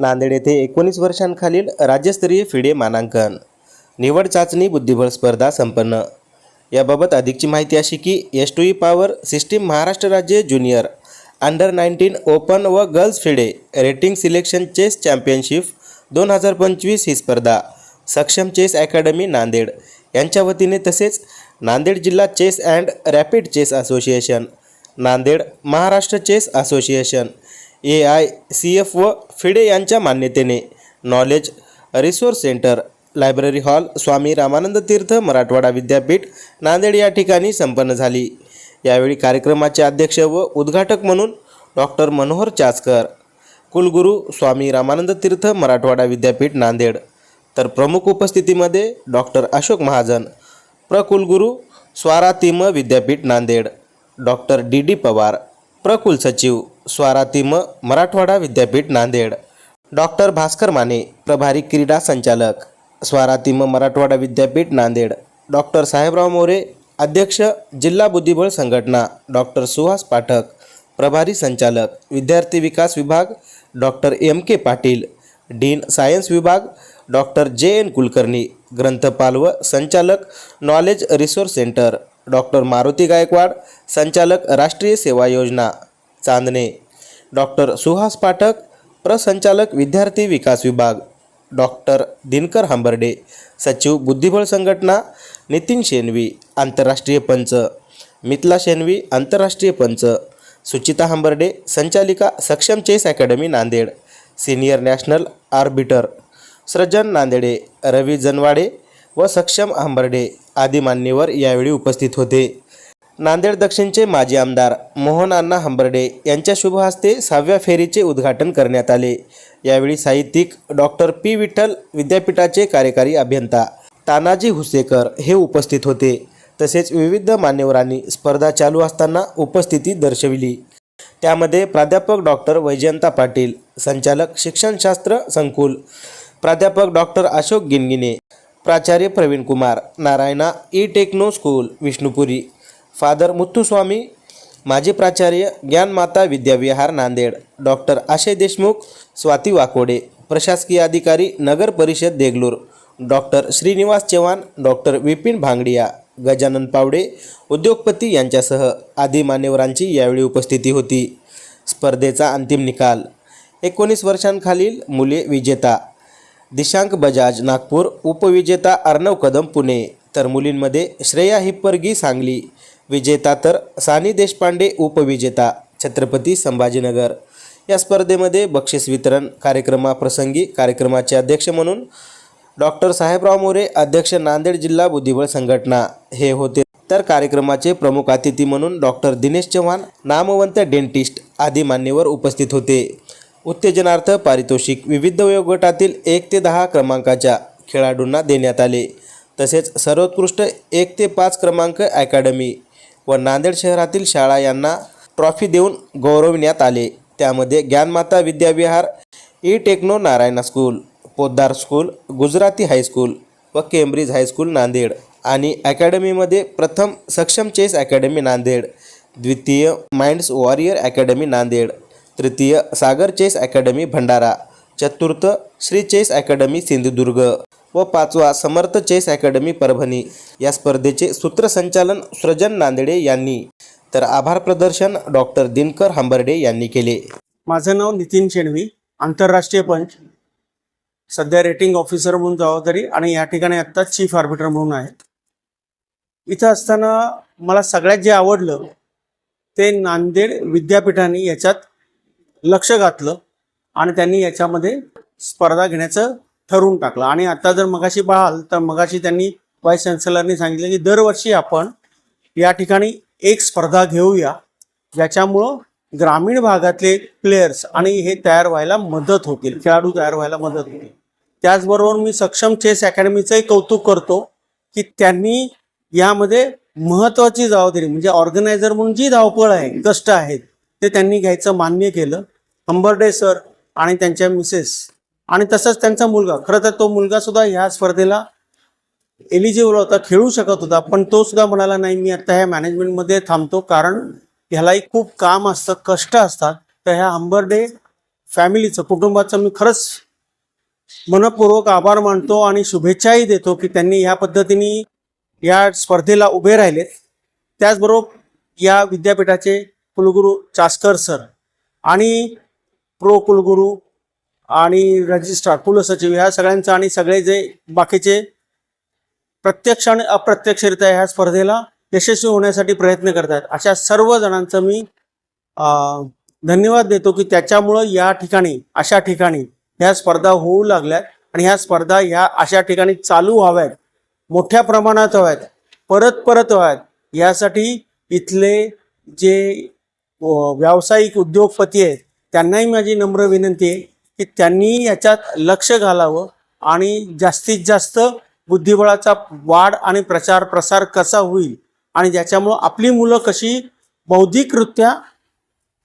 नांदेड येथे एकोणीस वर्षांखालील राज्यस्तरीय फिडे मानांकन. निवड चाचणी बुद्धिबळ स्पर्धा संपन्न. याबाबत अधिकची माहिती अशी की S two E power system Maharashtra राज्य ज्युनियर अंडर नाईन्टीन ओपन व girls FIDE rating selection chess championship दोन हजार पंचवीस ही स्पर्धा सक्षम चेस अकॅडमी नांदेड. यांच्या वतीने तसेच नांदेड जिल्हा chess and rapid chess association Nanded Maharashtra chess association A I C F व फिडे यांच्या मान्यतेने knowledge resource centre library hall Swami Ramanand Tirth Marathwada विद्यापीठ नांदेड या ठिकाणी संपन्न झाली. यावेळी कार्यक्रमाचे अध्यक्ष व उद्घाटक म्हणून डॉक्टर मनोहर चाचकर कुलगुरू स्वामी रामानंद तीर्थ मराठवाडा विद्यापीठ नांदेड. तर प्रमुख उपस्थितीमध्ये डॉक्टर अशोक महाजन प्रकुलगुरू स्वारातिम विद्यापीठ Nanded. Doctor D D Pawar प्रकुल सचिव. स्वारातिम मराठवाडा विद्यापीठ नांदेड. डॉक्टर भास्कर माने प्रभारी क्रीडा संचालक. स्वारातिम मराठवाडा विद्यापीठ नांदेड. डॉक्टर साहेबराव मोरे अध्यक्ष जिल्हा बुद्धिबळ संघटना. डॉक्टर सुहास पाठक प्रभारी संचालक. विद्यार्थी विकास विभाग doctor M. K. Patil. Dean science विभाग डॉक्टर जे. एन. कुलकर्णी. ग्रंथपाल व संचालक knowledge resource centre. Doctor Maruti Gaikwad संचालक राष्ट्रीय सेवा योजना. चांदणे. डॉक्टर सुहास पाठक प्रसंचालक विद्यार्थी विकास विभाग. डॉक्टर दिनकर हांबर्डे सचिव बुद्धिबळ संघटना नितीन शेनवी आंतरराष्ट्रीय पंच. मिथला शेनवी आंतरराष्ट्रीय पंच. सुचिता हांबर्डे संचालिका Saksham chess academy Nanded. Senior national arbiter. Srujan Nandede Ravi Janwade व सक्षम हंबर्डे आदी मान्यवर यावेळी उपस्थित होते. नांदेड दक्षिणचे माजी आमदार मोहन अण्णा हंबर्डे यांच्या शुभ हस्ते सहाव्या फेरीचे उद्घाटन करण्यात आले. यावेळी साहित्यिक डॉक्टर पी. विठ्ठल विद्यापीठाचे कार्यकारी अभियंता तानाजी हुसेकर हे उपस्थित होते. तसेच विविध मान्यवरांनी स्पर्धा चालू असताना उपस्थिती दर्शविली. त्यामध्ये प्राध्यापक डॉक्टर वैजयंता पाटील संचालक शिक्षणशास्त्र संकुल प्राध्यापक डॉक्टर अशोक गिनगिने प्राचार्य Praveen Kumar Narayana E techno school Vishnupuri father Muthuswamy माजी प्राचार्य ज्ञानमाता विद्याविहार नांदेड डॉक्टर आशय देशमुख स्वाती वाकोडे प्रशासकीय अधिकारी नगर परिषद देगलूर डॉक्टर श्रीनिवास चव्हाण डॉक्टर विपिन भांगडिया गजानन पावडे उद्योगपती यांच्यासह आदी मान्यवरांची यावेळी उपस्थिती होती. स्पर्धेचा अंतिम निकाल. एकोणीस वर्षांखालील मुले विजेता. दिशांक बजाज नागपूर उपविजेता अर्णव कदम पुणे. तर मुलींमध्ये श्रेया हिप्परगी सांगली. विजेता तर सानी देशपांडे उपविजेता छत्रपती संभाजीनगर. या स्पर्धेमध्ये बक्षीस वितरण कार्यक्रमाप्रसंगी कार्यक्रमाचे अध्यक्ष म्हणून डॉक्टर साहेबराव मोरे अध्यक्ष नांदेड जिल्हा बुद्धिबळ संघटना हे होते. तर कार्यक्रमाचे प्रमुख अतिथी म्हणून डॉक्टर दिनेश चव्हाण नामवंत डेंटिस्ट आदी मान्यवर उपस्थित होते. उत्तेजनार्थ पारितोषिक विविध वयोगटातील एक ते दहा क्रमांकाच्या खेळाडूंना देण्यात आले. तसेच सर्वोत्कृष्ट एक ते पाच क्रमांक अकॅडमी व नांदेड शहरातील शाळा यांना ट्रॉफी देऊन गौरविण्यात आले. त्यामध्ये Dnyanmata Vidyavihar E techno Narayana school Poddar school Gujarati high school व केम्ब्रिज हायस्कूल नांदेड आणि अकॅडमीमध्ये प्रथम सक्षम चेस अकॅडमी नांदेड द्वितीय माइंड्स वॉरियर अकॅडमी नांदेड तृतीय सागर चेस अकॅडमी भंडारा चतुर्थ श्री चेस अकॅडमी सिंधुदुर्ग व पाचवा समर्थ चेस अकॅडमी परभणी. या स्पर्धेचे सूत्रसंचालन सृजन नांदेडे यांनी. तर आभार प्रदर्शन डॉक्टर दिनकर हंबर्डे यांनी केले. माझं नाव नितीन शेणवी आंतरराष्ट्रीय पंच. सध्या रेटिंग ऑफिसर म्हणून जबाबदारी आणि या ठिकाणी आत्ता चीफ आर्बिटर म्हणून आहेत इथं असताना मला सगळ्यात जे आवडलं ते नांदेड विद्यापीठाने याच्यात लक्ष घातलं आणि त्यांनी याच्यामध्ये स्पर्धा घेण्याचं ठरवून टाकलं. आणि आता जर मगाशी पाहाल तर मगाशी त्यांनी व्हाईस चान्सलरनी सांगितलं की दरवर्षी आपण या ठिकाणी एक स्पर्धा घेऊया ज्याच्यामुळं ग्रामीण भागातले प्लेयर्स आणि हे तयार व्हायला मदत होतील खेळाडू तयार व्हायला मदत होतील. त्याचबरोबर मी सक्षम चेस अकॅडमीचंही कौतुक करतो की त्यांनी यामध्ये महत्वाची जबाबदारी म्हणजे ऑर्गनायझर म्हणून जी धावपळ आहे कष्ट आहेत ते त्यांनी घ्यायचं मान्य केलं. अंबर्डे सर आणि त्यांच्या मिसेस आणि तसंच त्यांचा मुलगा. खरं तर तो मुलगा सुद्धा ह्या स्पर्धेला एलिजिबल होता खेळू शकत होता पण तो सुद्धा म्हणाला नाही मी आता ह्या मॅनेजमेंटमध्ये थांबतो कारण ह्यालाही खूप काम असतं कष्ट असतात. तर ह्या अंबरडे फॅमिलीचं कुटुंबाचं मी खरंच मनपूर्वक आभार मानतो आणि शुभेच्छाही देतो की त्यांनी ह्या पद्धतीने या स्पर्धेला उभे राहिलेत त्याचबरोबर या विद्यापीठाचे कुलगुरू चास्कर सर आणि प्रो कुलगुरू आणि रजिस्ट्रार कुलसचिव ह्या सगळ्यांचं आणि सगळे जे बाकीचे प्रत्यक्ष आणि अप्रत्यक्षरित्या ह्या स्पर्धेला यशस्वी होण्यासाठी प्रयत्न करतात अशा सर्व जणांचं मी धन्यवाद देतो की त्याच्यामुळं या ठिकाणी अशा ठिकाणी ह्या स्पर्धा होऊ लागल्यात आणि ह्या स्पर्धा ह्या अशा ठिकाणी चालू व्हाव्यात. मोठ्या प्रमाणात व्हाव्यात. परत परत व्हाव्यात. यासाठी इथले जे व्यावसायिक उद्योगपती आहेत त्यांनाही माझी नम्र विनंती आहे. की त्यांनी याच्यात लक्ष घालावं आणि जास्तीत जास्त बुद्धिबळाचा वाढ आणि प्रचार प्रसार कसा होईल आणि ज्याच्यामुळं आपली मुलं कशी बौद्धिकरित्या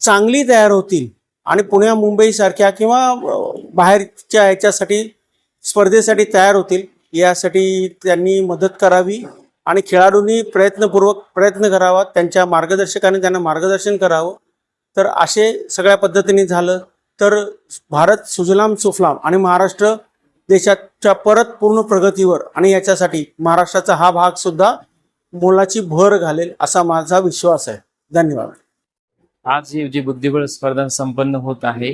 चांगली तयार होतील आणि पुण्या मुंबईसारख्या किंवा बाहेरच्या ह्याच्यासाठी स्पर्धेसाठी तयार होतील यासाठी त्यांनी मदत करावी आणि खेळाडूंनी प्रयत्नपूर्वक प्रयत्न करावा त्यांच्या मार्गदर्शकाने त्यांना मार्गदर्शन करावं. तर असे सगळ्या पद्धतीने झालं. तर भारत सुजलाम सुफलाम आणि महाराष्ट्र देशाच्या परत पूर्ण प्रगतीवर आणि याच्यासाठी महाराष्ट्राचा हा भाग सुद्धा मोलाची भर घालेल असा माझा विश्वास आहे. धन्यवाद. आज ही जी बुद्धिबळ स्पर्धा संपन्न होत आहे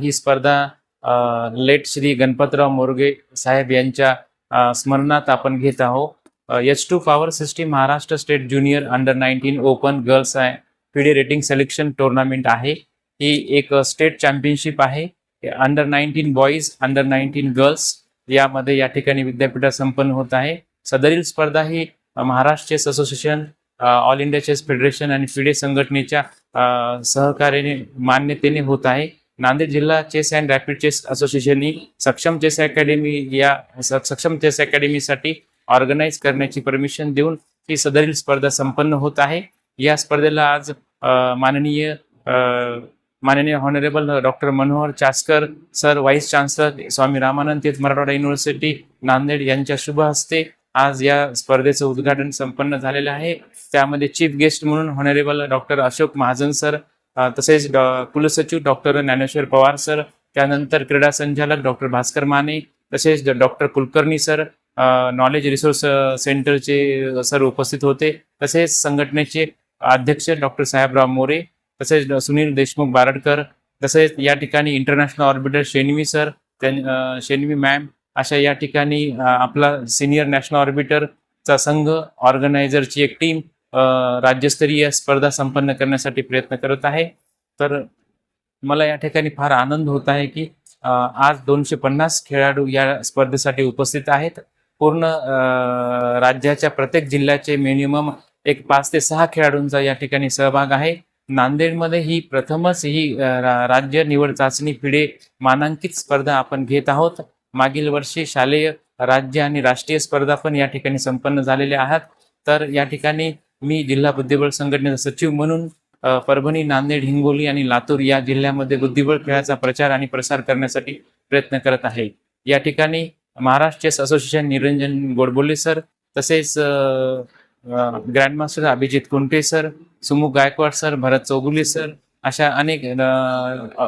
ही स्पर्धा लेट श्री गणपतराव मोरगे साहेब यांच्या स्मरणात आपण घेत आहोत. H two power system Maharashtra state junior under nineteen open girls आहे फिडे रेटिंग सिलेक्शन टुर्नामेंट आहे. ही एक स्टेट चॅम्पियनशिप आहे. Under nineteen boys under nineteen girls यामध्ये या ठिकाणी विद्यापीठात संपन्न होत आहे. सदरील स्पर्धा ही Maharashtra chess association all India chess federation आणि फिडे संघटनेच्या सहकार्याने मान्यतेने होत आहे. नांदेड जिल्हा चेस अँड रॅपिड चेस असोसिएशननी सक्षम चेस अकॅडमी या स- सक्षम चेस अकॅडमीसाठी ऑर्गनाईज करण्याची परमिशन देऊन ही सदरील स्पर्धा संपन्न होत आहे. या स्पर्धेला आज माननीय माननीय honourable doctor Manohar Chaskar sir vice chancellor Swami Ramanand Teerth Marathwada university Nanded यांच्या शुभ हस्ते आज या स्पर्धेचं उद्घाटन संपन्न झालेलं आहे. त्यामध्ये चीफ गेस्ट म्हणून honourable doctor Ashok Mahajan sir तसेच डॉ- कुलसचिव डॉक्टर ज्ञानेश्वर पवार सर त्यानंतर क्रीडा संचालक डॉक्टर भास्कर माने तसेच doctor Kulkarni sir knowledge resource सेंटरचे सर उपस्थित होते. तसेच संघटनेचे अध्यक्ष डॉक्टर साहेबराव मोरे तसेच सुनील देशमुख बारडकर तसेच या ठिकाणी इंटरनॅशनल ऑर्बिटर शेनवी सर त्यां- शेनवी मॅम अशा या ठिकाणी आपला सिनियर नॅशनल ऑर्बिटरचा संघ ऑर्गनायझरची एक टीम राज्यस्तरीय स्पर्धा संपन्न करण्यासाठी प्रयत्न करत आहे. तर मला या ठिकाणी फार आनंद होत आहे की आज दोनशे पन्नास खेळाडू या स्पर्धेसाठी उपस्थित आहेत. पूर्ण राज्याच्या प्रत्येक जिल्ह्याचे मिनिमम एक पाच ते सहा खेळाडूंचा या ठिकाणी सहभाग आहे. नांदेडमध्ये ही प्रथमच ही रा- राज्य निवड चाचणी फिडे मानांकित स्पर्धा आपण घेत आहोत. मागील वर्षी शालेय राज्य आणि राष्ट्रीय स्पर्धा पण या ठिकाणी संपन्न झालेल्या आहेत. तर या ठिकाणी मी जिल्हा बुद्धिबळ संघटनेचा सचिव म्हणून परभणी नांदेड हिंगोली आणि लातूर या जिल्ह्यामध्ये बुद्धिबळ खेळाचा प्रचार आणि प्रसार करण्यासाठी प्रयत्न करत आहे. या ठिकाणी Maharashtra chess association Niranjan Godbole sir तसेच grand master grandmaster Abhijit Kunte sir Sumukh Gaikwad sir Bharat Chougule sir अशा अनेक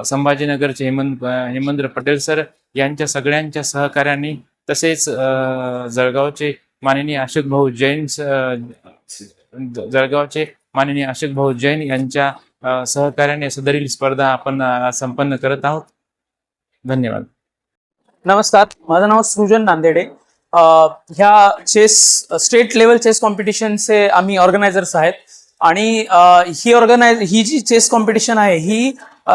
संभाजीनगरचे हेमंत हेमंत पटेल सर यांच्या सगळ्यांच्या सहकार्याने तसेच जळगावचे माननीय अशोक भाऊ जैन जळगावचे माननीय अशोक भाऊ जैन यांच्या सहकार्याने सदरील स्पर्धा आपण संपन्न करत आहोत. धन्यवाद. नमस्कार माझं नाव सृजन नांदेडे. ह्या चेस स्टेट लेवल चेस कॉम्पिटिशनचे आम्ही ऑर्गनायझर्स आहेत. आणि ही ऑर्गनायझ ही जी चेस कॉम्पिटिशन आहे ही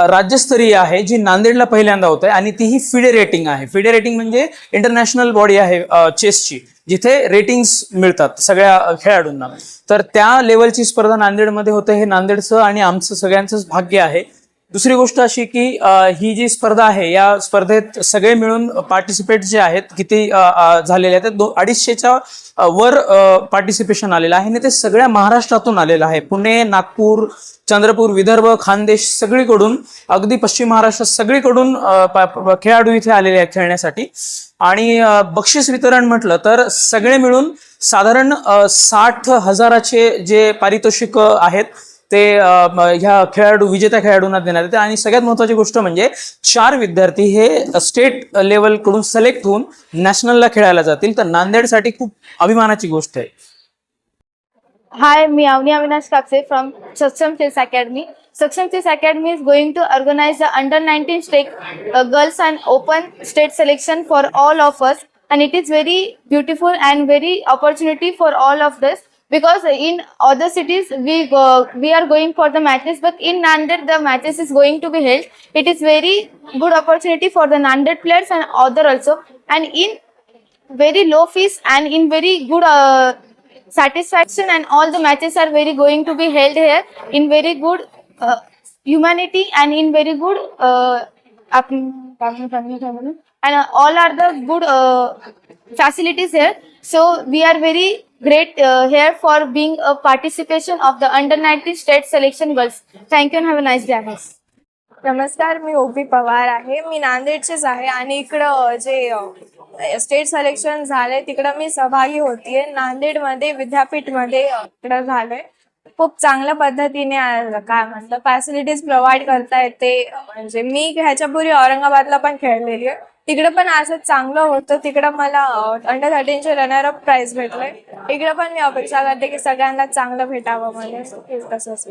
राज्यस्तरीय आहे जी नांदेडला पहिल्यांदा होत आहे आणि ती ही फिडे रेटिंग आहे. फिडे रेटिंग म्हणजे इंटरनॅशनल बॉडी आहे चेसची जिथे रेटिंग्स मिळतात सगळ्या खेळाडूंना. तर त्या लेवलची स्पर्धा नांदेडमध्ये होते हे नांदेडचं आणि आमचं सगळ्यांचंच भाग्य आहे. दुसरी गोष्ट अशी की ही जी स्पर्धा आहे या स्पर्धेत सगळे मिळून पार्टिसिपेट जे आहेत किती झालेले आहेत दो अडीचशेच्या वर पार्टिसिपेशन आलेलं आहे. आणि ते सगळ्या महाराष्ट्रातून आलेलं आहे. पुणे नागपूर चंद्रपूर विदर्भ खानदेश सगळीकडून अगदी पश्चिम महाराष्ट्रात सगळीकडून खेळाडू इथे आलेले आहेत खेळण्यासाठी. आणि बक्षीस वितरण म्हटलं तर सगळे मिळून साधारण साठ हजाराचे जे पारितोषिक आहेत ते ह्या खेळाडू विजेत्या खेळाडूंना देण्यात येते. आणि सगळ्यात महत्वाची गोष्ट म्हणजे चार विद्यार्थी हे स्टेट लेवलकडून सिलेक्ट होऊन नॅशनलला खेळायला जातील. तर नांदेडसाठी खूप अभिमानाची गोष्ट आहे. Hi me Avani Avinash Kapse from Saksham chess academy. Saksham chess academy is going to organise the under nineteen state girls and open state selection for all of us and it is very beautiful and very opportunity for all of those because in other cities we go, we are going for the matches, but in Nanded the matches is going to be held. It is very good opportunity for the Nanded players and other also, and in very low fees and in very good uh, satisfaction and all the matches are very going to be held here in very good uh, humanity and in very good uh, and all are the good uh, facilities here so we are very great uh, here for being a participation of the under 19 state selection girls thank you and have a nice day guys. नमस्कार मी OP Pawar आहे. मी नांदेडचेच आहे आणि इकडं जे state selection झाले तिकडं मी सहभागी होतीये. नांदेडमध्ये विद्यापीठमध्ये इकडं झालंय. खूप चांगल्या पद्धतीने काय म्हणलं फॅसिलिटीज प्रोव्हाइड करता येते. म्हणजे मी ह्याच्यापूर्वी औरंगाबादला पण खेळलेली आहे. तिकडं पण असं चांगलं होतं. तिकडं मला अंडर थर्टीनचे रनर अप प्राइज भेटलंय. इकडं पण मी अपेक्षा करते की सगळ्यांना चांगलं भेटावं म्हणजे तसंच